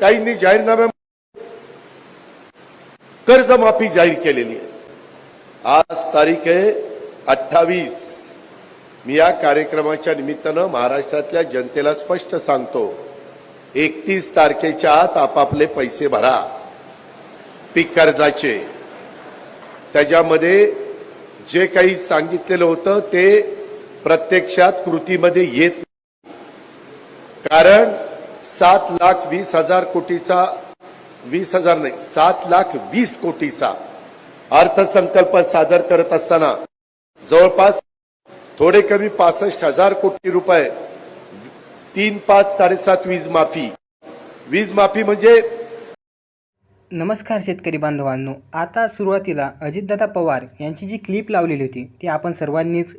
काहींनी जाहीरनाम्या कर्जमाफी जाहीर केलेली आहे. आज तारीख आहे अठ्ठावीस. मी या कार्यक्रमाच्या निमित्तानं महाराष्ट्रातल्या जनतेला स्पष्ट सांगतो एकतीस तारखेच्या आत आपापले पैसे भरा. पीक कर्जाचे. त्याच्यामध्ये जे काही सांगितलेलं होतं ते प्रत्यक्षात कृतीमध्ये येत नाही. कारण सात लाख वीस हजार कोटीचा वीस हजार नाही सात लाख वीस कोटीचा अर्थसंकल्प सादर करत असताना जवळपास थोडे कमी पासष्ट हजार कोटी रुपये तीन पाच साडेसात वीज माफी. वीज माफी म्हणजे नमस्कार शेतकरी बांधवांनो आता सुरुवातीला अजितदादा पवार यांची जी क्लिप लावलेली होती ती आपण सर्वांनीच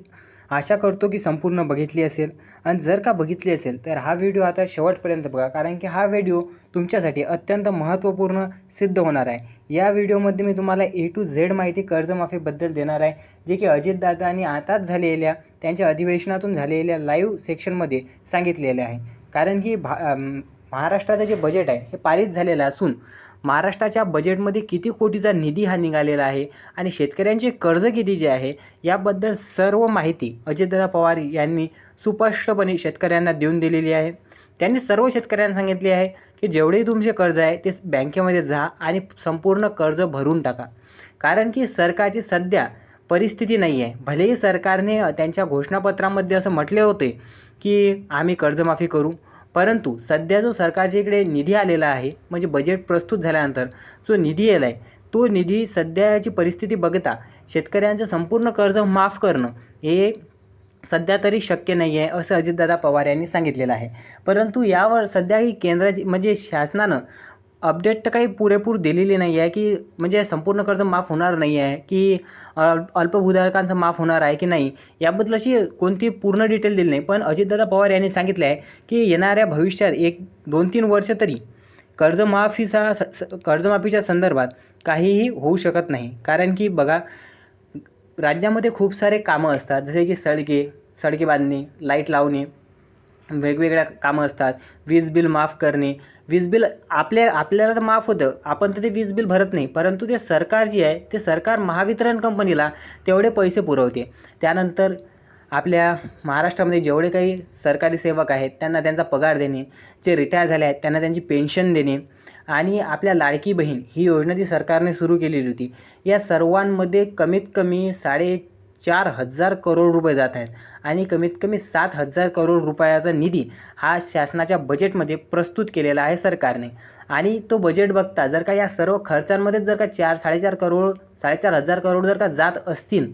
आशा करतो की संपूर्ण बघितली असेल. आणि जर का बघितली असेल तर हा व्हिडिओ आता शेवटपर्यंत बघा कारण की हा व्हिडिओ तुमच्यासाठी अत्यंत महत्त्वपूर्ण सिद्ध होणार आहे. या व्हिडिओमध्ये मी तुम्हाला ए टू झेड माहिती कर्जमाफीबद्दल देणार आहे जे की अजितदादा आणि आताच झालेल्या त्यांच्या अधिवेशनातून झालेल्या लाईव्ह सेक्शनमध्ये सांगितलेले आहे. कारण की भा महाराष्ट्राचं जे बजेट आहे हे पारित झालेलं असून महाराष्ट्राच्या बजेटमध्ये किती कोटीचा निधी हा निघालेला आहे आणि शेतकऱ्यांचे कर्ज किती जे आहे याबद्दल सर्व माहिती अजितदादा पवार यांनी सुस्पष्टपणे शेतकऱ्यांना देऊन दिलेली आहे. त्यांनी सर्व शेतकऱ्यांना सांगितले आहे की जेवढेही तुमचे कर्ज आहे ते बँकेमध्ये जा आणि संपूर्ण कर्ज भरून टाका. कारण की सरकारची सध्या परिस्थिती नाही आहे भलेही सरकारने त्यांच्या घोषणापत्रामध्ये असं म्हटले होते की आम्ही कर्जमाफी करू परंतु सध्या जो सरकारच्या इकडे निधी आलेला आहे म्हणजे बजेट प्रस्तुत झाल्यानंतर जो निधी आला आहे तो निधी सध्याची परिस्थिती बघता शेतकऱ्यांचं संपूर्ण कर्ज माफ करणं हे सध्या तरी शक्य नाही आहे असं अजितदादा पवार यांनी सांगितलेलं आहे. परंतु यावर सध्याही केंद्राची म्हणजे शासनानं अपडेट तर काही पुरेपूर दिलेली नाही आहे की म्हणजे संपूर्ण कर्ज माफ होणार नाही आहे की अल्पभूधारकांचं माफ होणार आहे की नाही याबद्दल अशी कोणती पूर्ण डिटेल दिली नाही. पण अजितदादा पवार यांनी सांगितलं आहे की येणाऱ्या भविष्यात एक दोन तीन वर्ष तरी कर्जमाफीचा स स- कर्जमाफीच्या संदर्भात काहीही होऊ शकत नाही. कारण की बघा राज्यामध्ये खूप सारे कामं असतात. जसे की सडके सडके बांधणे लाइट लावणे वेगवेगळ्या कामं असतात. वीज बिल माफ करणे. वीज बिल आपल्या आपल्याला तर माफ होतं. आपण तर ते वीज बिल भरत नाही. परंतु ते सरकार जे आहे ते सरकार महावितरण कंपनीला तेवढे पैसे पुरवते. त्यानंतर आपल्या महाराष्ट्रामध्ये जेवढे काही सरकारी सेवक आहेत त्यांना त्यांचा पगार देणे. जे रिटायर झाले आहेत त्यांना त्यांची पेन्शन देणे. आणि आपल्या लाडकी बहीण ही योजना जी सरकारने सुरू केलेली होती या सर्वांमध्ये कमीत कमी साडे चार हजार करोड रुपये जात आहेत. आणि कमीत कमी सात हजार करोड रुपयाचा निधी हा शासनाच्या बजेटमध्ये प्रस्तुत केलेला आहे सरकारने. आणि तो बजेट बघता जर का या सर्व खर्चांमध्येच जर का चार साडेचार करोड साडेचार हजार करोड जर का जात असतील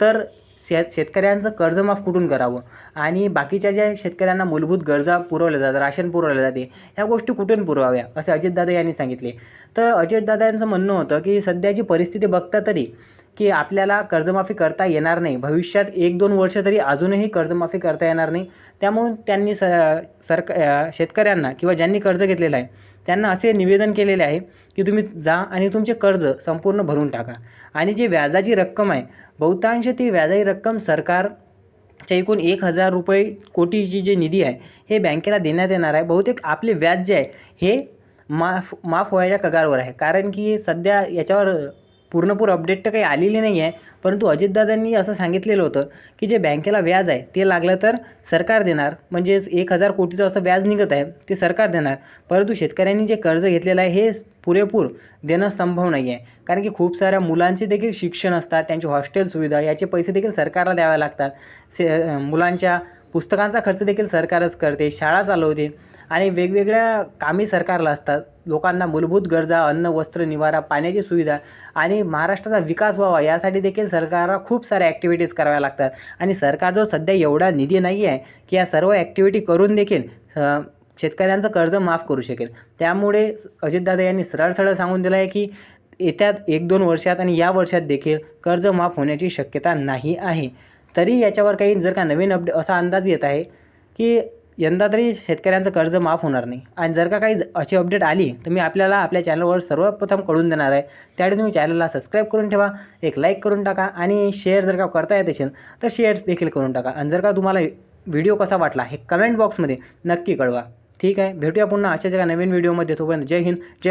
तर शेत शेतकऱ्यांचं कर्जमाफ कुठून करावं? आणि बाकीच्या ज्या शेतकऱ्यांना मूलभूत गरजा पुरवल्या जातात राशन पुरवल्या जाते ह्या गोष्टी कुठून पुरवाव्या? असे अजितदादा यांनी सांगितले. तर अजितदादा यांचं म्हणणं होतं की सध्याची परिस्थिती बघता तरी की आपल्याला कर्जमाफी करता येणार नाही. भविष्यात एक दोन वर्ष तरी अजूनही कर्जमाफी करता येणार नाही. त्यामुळे त्यांनी स सरक शेतकऱ्यांना किंवा ज्यांनी कर्ज घेतलेलं आहे त्यांना असे निवेदन केलेले आहे की तुम्ही जा आणि तुमचे कर्ज संपूर्ण भरून टाका. आणि जी व्याजाची रक्कम आहे बहुतांश ती व्याजाची रक्कम सरकारच्या एकूण एक हजार रुपये कोटीची जे निधी आहे हे बँकेला देण्यात येणार आहे. बहुतेक आपले व्याज जे आहे हे माफ माफ व्हायच्या कगारवर आहे. कारण की सध्या याच्यावर पूर्णपूर अपडेट तर काही आलेली नाही आहे परंतु अजितदादांनी असं सांगितलेलं होतं की जे बँकेला व्याज आहे ते लागलं तर सरकार देणार. म्हणजेच एक हजार कोटीचं असं व्याज निघत आहे ते सरकार देणार. परंतु शेतकऱ्यांनी जे कर्ज घेतलेलं आहे हे पुरेपूर देणं संभव नाही आहे कारण की खूप साऱ्या मुलांचे देखील शिक्षण असतात त्यांची हॉस्टेल सुविधा याचे पैसे देखील सरकारला द्यावे लागतात. से मुलांच्या पुस्तकांचा खर्च देखील सरकारच करते शाळा चालवते आणि वेगवेगळ्या कामे सरकारला असतात. लोकांना मूलभूत गरजा अन्न वस्त्र निवारा पाण्याची सुविधा आणि महाराष्ट्राचा विकास व्हावा यासाठी देखील सरकारला खूप साऱ्या ॲक्टिव्हिटीज कराव्या लागतात. आणि सरकारजवळ सध्या एवढा निधी नाही आहे की या सर्व ॲक्टिव्हिटी करून देखील शेतकऱ्यांचं कर्ज माफ करू शकेल. त्यामुळे अजितदादा यांनी सरळ सरळ सांगून दिलं आहे की येत्या एक दोन वर्षात आणि या वर्षात देखील कर्ज माफ होण्याची शक्यता नाही आहे. तरी याच्यावर काही जर का नवीन अपडे असा अंदाज येत आहे की यंदा तरी शेतकऱ्यांचं कर्ज माफ होणार नाही. आणि जर का काही अशी अपडेट आली तर मी आपल्याला आपल्या चॅनलवर सर्वप्रथम कळून देणार आहे. त्यावेळी तुम्ही चॅनलला सबस्क्राईब करून ठेवा एक लाईक करून टाका आणि शेअर जर का करता येत असेल तर शेअर देखील करून टाका. आणि जर का तुम्हाला व्हिडिओ कसा वाटला हे कमेंट बॉक्समध्ये नक्की कळवा. ठीक आहे? भेटूया पुन्हा अशाच एका नवीन व्हिडिओमध्ये तोपर्यंत जय हिंद जय मा